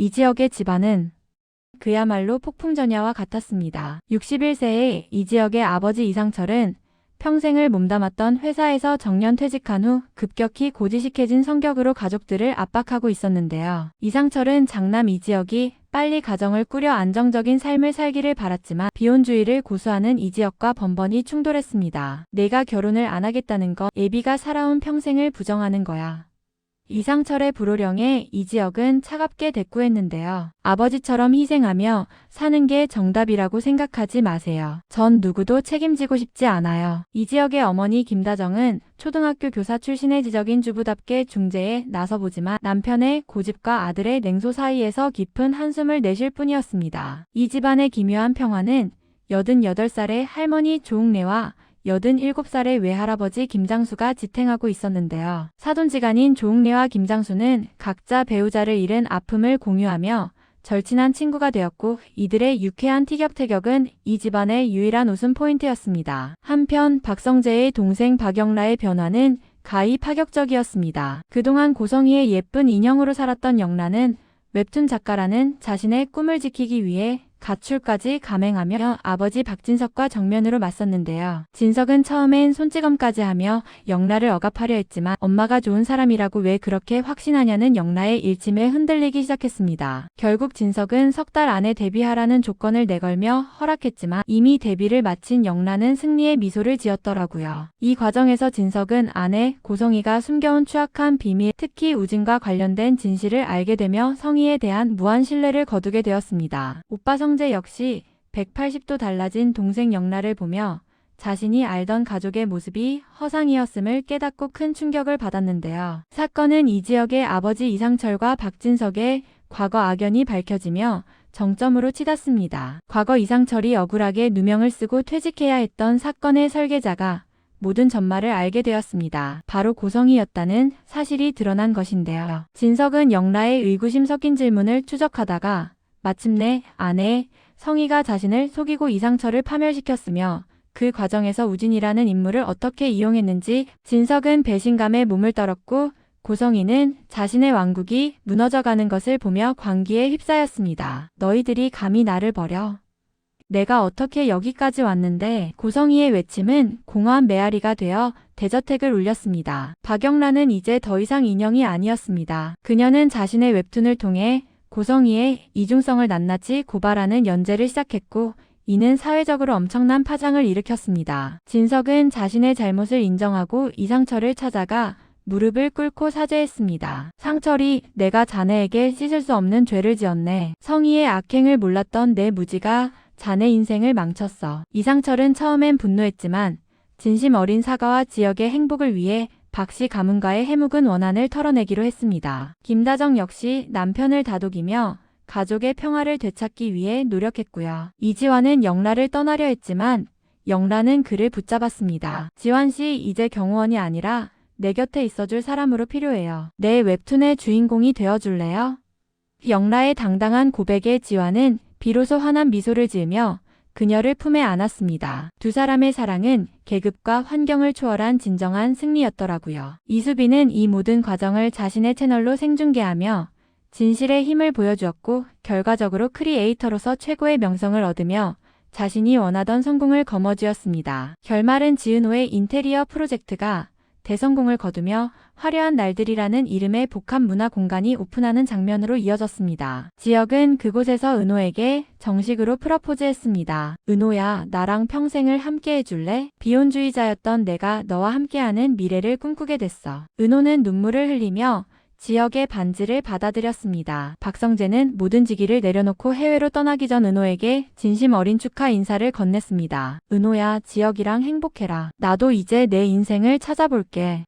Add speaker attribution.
Speaker 1: 이 지역의 집안은 그야말로 폭풍전야와 같았습니다. 61세의 이 지역의 아버지 이상철은 평생을 몸담았던 회사에서 정년 퇴직한 후 급격히 고지식해진 성격으로 가족들을 압박하고 있었는데요. 이상철은 장남 이 지역이 빨리 가정을 꾸려 안정적인 삶을 살기를 바랐지만 비혼주의를 고수하는 이 지역과 번번이 충돌했습니다. 내가 결혼을 안 하겠다는 거 예비가 살아온 평생을 부정하는 거야. 이상철의 불호령에 이 지역은 차갑게 대꾸했는데요. 아버지처럼 희생하며 사는 게 정답이라고 생각하지 마세요. 전 누구도 책임지고 싶지 않아요. 이 지역의 어머니 김다정은 초등학교 교사 출신의 지적인 주부답게 중재에 나서보지만 남편의 고집과 아들의 냉소 사이에서 깊은 한숨을 내쉴 뿐이었습니다. 이 집안의 기묘한 평화는 88살의 할머니 조웅래와 87살의 외할아버지 김장수가 지탱하고 있었는데요. 사돈지간인 조웅래와 김장수는 각자 배우자를 잃은 아픔을 공유하며 절친한 친구가 되었고 이들의 유쾌한 티격태격은 이 집안의 유일한 웃음 포인트였습니다. 한편 박성재의 동생 박영라의 변화는 가히 파격적이었습니다. 그동안 고성이의 예쁜 인형으로 살았던 영라는 웹툰 작가라는 자신의 꿈을 지키기 위해 가출까지 감행하며 아버지 박진석과 정면으로 맞섰는데요. 진석은 처음엔 손찌검까지 하며 영라를 억압하려 했지만 엄마가 좋은 사람이라고 왜 그렇게 확신하냐는 영라의 일침에 흔들리기 시작했습니다. 결국 진석은 석 달 안에 데뷔하라는 조건을 내걸며 허락했지만 이미 데뷔를 마친 영라는 승리의 미소를 지었더라고요. 이 과정에서 진석은 아내 고성이가 숨겨온 추악한 비밀, 특히 우진과 관련된 진실을 알게 되며 성희에 대한 무한 신뢰를 거두게 되었습니다. 오빠 성재 역시 180도 달라진 동생 영라를 보며 자신이 알던 가족의 모습이 허상이었음을 깨닫고 큰 충격을 받았는데요. 사건은 이 지역의 아버지 이상철과 박진석의 과거 악연이 밝혀지며 정점으로 치닫습니다. 과거 이상철이 억울하게 누명을 쓰고 퇴직해야 했던 사건의 설계자가 모든 전말을 알게 되었습니다. 바로 고성이었다는 사실이 드러난 것인데요. 진석은 영라의 의구심 섞인 질문을 추적하다가 마침내 아내 성희가 자신을 속이고 이상철을 파멸시켰으며 그 과정에서 우진이라는 인물을 어떻게 이용했는지 진석은 배신감에 몸을 떨었고 고성이는 자신의 왕국이 무너져가는 것을 보며 광기에 휩싸였습니다. 너희들이 감히 나를 버려. 내가 어떻게 여기까지 왔는데 고성이의 외침은 공허한 메아리가 되어 대저택을 울렸습니다. 박영란은 이제 더 이상 인형이 아니었습니다. 그녀는 자신의 웹툰을 통해 고성이의 이중성을 낱낱이 고발하는 연재를 시작했고 이는 사회적으로 엄청난 파장을 일으켰습니다. 진석은 자신의 잘못을 인정하고 이상철을 찾아가 무릎을 꿇고 사죄했습니다. 상철이 내가 자네에게 씻을 수 없는 죄를 지었네. 성희의 악행을 몰랐던 내 무지가 자네 인생을 망쳤어. 이상철은 처음엔 분노했지만 진심 어린 사과와 지역의 행복을 위해 박씨 가문과의 해묵은 원한을 털어내기로 했습니다. 김다정 역시 남편을 다독이며 가족의 평화를 되찾기 위해 노력했고요. 이지환은 영라를 떠나려 했지만 영라는 그를 붙잡았습니다. 지환 씨 이제 경호원이 아니라 내 곁에 있어줄 사람으로 필요해요. 내 웹툰의 주인공이 되어줄래요? 영라의 당당한 고백에 지환은 비로소 환한 미소를 지으며 그녀를 품에 안았습니다. 두 사람의 사랑은 계급과 환경을 초월한 진정한 승리였더라고요. 이수빈은 이 모든 과정을 자신의 채널로 생중계하며 진실의 힘을 보여주었고 결과적으로 크리에이터로서 최고의 명성을 얻으며 자신이 원하던 성공을 거머쥐었습니다. 결말은 지은호의 인테리어 프로젝트가 대성공을 거두며 화려한 날들이라는 이름의 복합 문화 공간이 오픈하는 장면으로 이어졌습니다. 지역은 그곳에서 은호에게 정식으로 프러포즈했습니다. 은호야, 나랑 평생을 함께 해줄래? 비혼주의자였던 내가 너와 함께하는 미래를 꿈꾸게 됐어. 은호는 눈물을 흘리며 지역의 반지를 받아들였습니다. 박성재는 모든 직위를 내려놓고 해외로 떠나기 전 은호에게 진심 어린 축하 인사를 건넸습니다. 은호야, 지역이랑 행복해라. 나도 이제 내 인생을 찾아볼게.